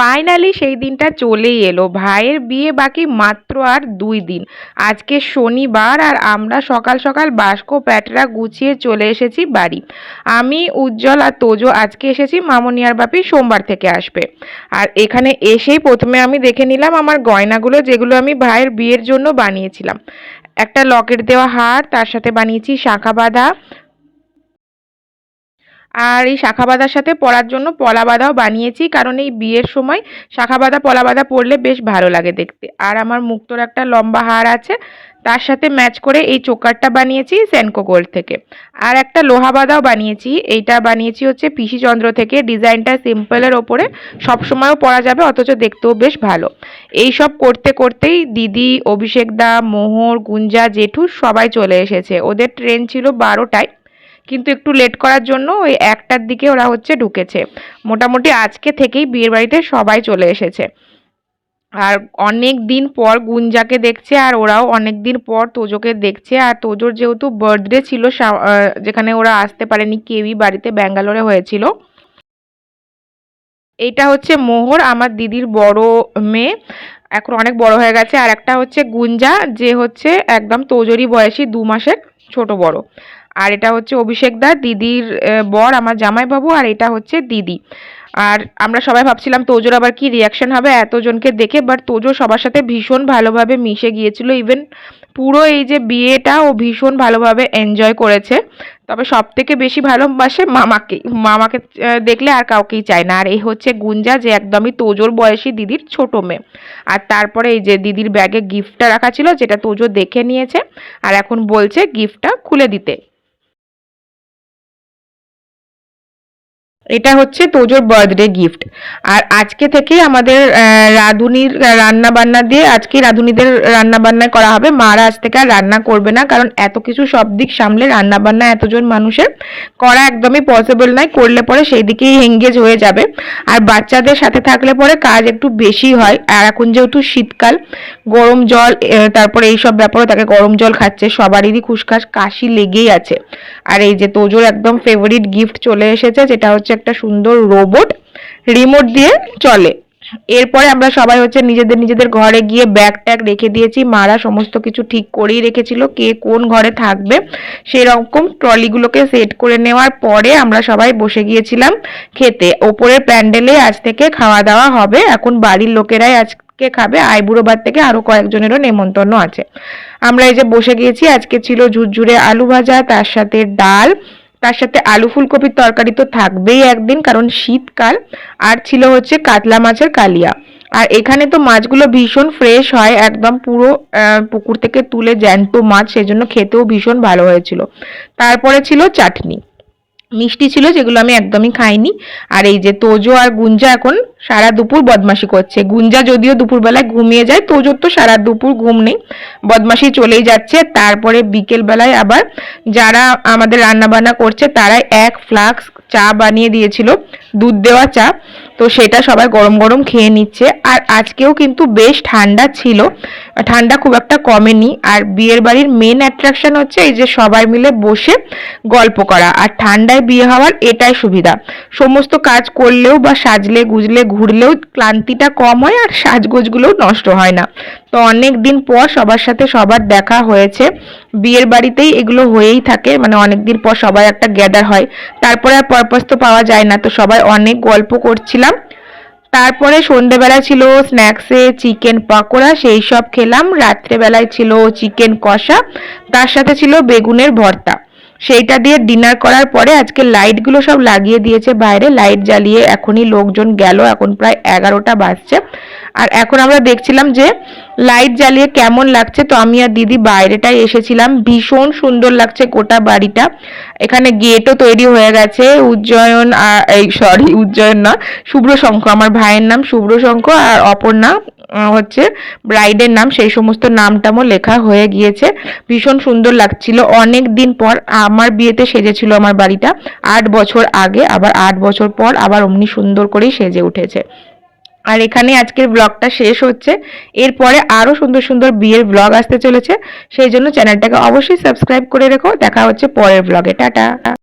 Finally সেই দিনটা চলেই এলো। ভাইয়ের বিয়ে বাকি মাত্র আর দুই দিন। আজকে শনিবার আর আমরা সকাল সকাল বাস্কো প্যাটরা গুছিয়ে চলে এসেছি বাড়ি। আমি, উজ্জ্বল আর তোজো আজকে এসেছি মামনিয়ার বাপি সোমবার থেকে আসবে। আর এখানে এসেই প্রথমে আমি দেখে নিলাম আমার গয়নাগুলো যেগুলো আমি ভাইয়ের বিয়ের জন্য বানিয়েছিলাম। একটা লকেট দেওয়া হার, তার সাথে বানিয়েছি শাঁখা বাঁধা আর এই শাখা বাঁধার সাথে পরার জন্য পলা বাঁধাও বানিয়েছি, কারণ এই বিয়ের সময় শাখা বাঁধা, পলা বাঁধা পরলে বেশ ভালো লাগে দেখতে। আর আমার মুক্তোর একটা লম্বা হার আছে, তার সাথে ম্যাচ করে এই চোকারটা বানিয়েছি সেনকো গোল্ড থেকে। আর একটা লোহা বাঁধাও বানিয়েছি, এইটা বানিয়েছি হচ্ছে পিসিচন্দ্র থেকে, ডিজাইনটা সিম্পলের ওপরে সবসময়ও পরা যাবে, অথচ দেখতেও বেশ ভালো। এই সব করতে করতেই দিদি, অভিষেক দা, মোহর, গুঞ্জা, জেঠু সবাই চলে এসেছে। ওদের ট্রেন ছিল বারোটায়। কিন্তু একটু লেট করার জন্য ওই একটার দিকে ওরা হচ্ছে ঢুকেছে। মোটামুটি আজকে থেকেই বিয়ের বাড়িতে সবাই চলে এসেছে। আর অনেক দিন পর গুঞ্জাকে দেখছে আর ওরাও অনেক দিন পর তোজোকে দেখছে। আর তোজোর যেহেতু বার্থডে ছিল যেখানে ওরা আসতে পারেনি, কেউই বাড়িতে ব্যাঙ্গালোরে হয়েছিল। এইটা হচ্ছে মোহর, আমার দিদির বড় মেয়ে। এখন অনেক বড় হয়ে গেছে। আর একটা হচ্ছে গুঞ্জা, যে হচ্ছে একদম তোজোরই বয়সী, দু মাসের। ছোট বড়। আর এটা হচ্ছে অভিষেক দা, দিদির বর, আমার জামাইবাবু, আর এটা হচ্ছে দিদি। আর আমরা সবাই ভাবছিলাম তোজোর আবার কি রিয়াকশন হবে এতজনকে দেখে বাট তোজো সবার সাথে ভীষণ ভালোভাবে মিশে গিয়েছিল ইভেন পুরো এই যে বিয়েটা ও ভীষণ ভালোভাবে এনজয় করেছে। তবে সব থেকে বেশি ভালোবাসে মামাকে। মামাকে দেখলে আর কাউকেই চায় না। আর এই হচ্ছে গুঞ্জা যে একদমই তোজোর বয়সী দিদির ছোট মেয়ে। আর তারপরে এই যে দিদির ব্যাগে গিফটটা রাখা ছিল, যেটা তোজো দেখে নিয়েছে। আর এখন বলছে গিফটটা খুলে দিতে। এটা হচ্ছে তোজোর বার্থডে গিফট আর আজকে থেকে আমাদের রাঁধুনির রান্না বান্না দিয়ে আজকে রাঁধুনিদের রান্না বান্না করা হবে। মারা আজ থেকে আর রান্না করবে না, কারণ এত কিছু সব দিক সামলে রান্না বান্না এতজন মানুষের করা একদমই পসিবল নয়। করলে পরে সেই দিকেই এঙ্গেজ হয়ে যাবে। আর বাচ্চাদের সাথে থাকলে পরে কাজ একটু বেশি হয়। আর এখন যেহেতু শীতকাল, গরম জল তারপরে এইসব ব্যাপারে তাকে গরম জল খাচ্ছে, সবারই খুশখাস, কাশি লেগেই আছে। আর এই যে তোজোর একদম ফেভারিট গিফট চলে এসেছে, যেটা হচ্ছে একটা সুন্দর রোবট রিমোট দিয়ে চলে। এরপরে আমরা সবাই হচ্ছে নিজেদের নিজেদের ঘরে গিয়ে ব্যাগ ট্যাগ রেখে দিয়েছি। মারা সমস্ত কিছু ঠিক করেই রেখেছিল, কে কোন ঘরে থাকবে সেই রকম ট্রলিগুলোকে সেট করে নেওয়ার পরে আমরা সবাই বসে গিয়েছিলাম খেতে। ওপরের প্যান্ডেলে আজ থেকে খাওয়া দাওয়া হবে। এখন বাড়ির লোকেরাই আজকে খাবে। আইবুড়োবার থেকে আরও কয়েকজনেরও নেমন্তন্ন আছে। আমরা এই যে বসে গিয়েছি, আজকে ছিল ঝুরঝুরে আলু ভাজা, তার সাথে ডাল, তার সাথে আলু ফুলকপির তরকারি তো থাকবেই একদিন, কারণ শীতকাল, আর ছিল হচ্ছে কাতলা মাছের কালিয়া। আর এখানে তো মাছগুলো ভীষণ ফ্রেশ হয়, একদম পুরো পুকুর থেকে তুলে জ্যান্ত মাছ, সেজন্য খেতেও ভীষণ ভালো হয়েছিল। তারপরে ছিল চাটনি। মিষ্টি ছিল যেগুলো আমি একদমই খাইনি। আর এই যে তোজো আর গুঞ্জা এখন সারা দুপুর বদমাশি করছে। গুঞ্জা যদিও দুপুরবেলায় ঘুমিয়ে যায়, তোজোর তো সারা দুপুর ঘুম নেই। বদমাশি চলেই যাচ্ছে। তারপরে বিকেলবেলায় আবার যারা আমাদের রান্নাবান্না করছে তারা এক ফ্লাক্স চা বানিয়ে দিয়েছিল, দুধ দেওয়া চা। তো সেটা সবাই গরম গরম খেয়ে নিচ্ছে। আর আজকেও কিন্তু বেশ ঠান্ডা ছিল। ঠান্ডা খুব একটা কমেনি। আর বিয়ের বাড়ির মেন অ্যাট্রাকশন হচ্ছে এই যে সবাই মিলে বসে গল্প করা। আর ঠান্ডায় বিয়ে হওয়ার এটাই সুবিধা। সমস্ত কাজ করলেও বা সাজলে গুজলে ঘুরলেও ক্লান্তিটা কম হয় আর সাজগোজগুলোও নষ্ট হয় না। তো অনেক দিন পর সবার সাথে সবার দেখা হয়েছে। বিয়ের বাড়িতেই এগুলো হয়েই থাকে মানে অনেক দিন পর সবাই একটা গ্যাদার হয়। তারপরে আর পারপাস তো পাওয়া যায় না, তো সবাই অনেক গল্প করছিলাম। তারপরে সন্ধেবেলা ছিল স্ন্যাক্সে চিকেন পকোড়া, সেই সব খেলাম। রাত্রেবেলায় ছিল চিকেন কষা, তার সাথে ছিল বেগুনের ভর্তা। সেইটা দিয়ে ডিনার করার পরে আজকে লাইটগুলো সব লাগিয়ে দিয়েছে বাইরে। লাইট জ্বালিয়ে এখনই লোকজন গেল, এখন প্রায় এগারোটা বাজছে। আর এখন আমরা দেখছিলাম যে লাইট জ্বালিয়ে কেমন লাগছে তো আমি আর দিদি বাইরেটাই এসেছিলাম। ভীষণ সুন্দর লাগছে গোটা বাড়িটা। এখানে গেটও তৈরি হয়ে গেছে। উজ্জয়ন আর, এই সরি উজ্জয়ন না শুভ্র শঙ্খ আমার ভাইয়ের নাম শুভ্র শঙ্খ আর অপর নাম হচ্ছে ব্রাইডের নাম, সেই সমস্ত নামটামও লেখা হয়ে গিয়েছে। ভীষণ সুন্দর লাগছিল। অনেক দিন পর আমার বিয়েতে সেজেছিল আমার বাড়িটা। আট বছর আগে, আবার আট বছর পর আবার অমনি সুন্দর করেই সেজে উঠেছে। আর এখানে আজকের ব্লগটা শেষ হচ্ছে। এরপরে আরও সুন্দর সুন্দর বিয়ের ব্লগ আসতে চলেছে। সেই জন্য চ্যানেলটাকে অবশ্যই সাবস্ক্রাইব করে রেখো। দেখা হচ্ছে পরের ব্লগে টাটা!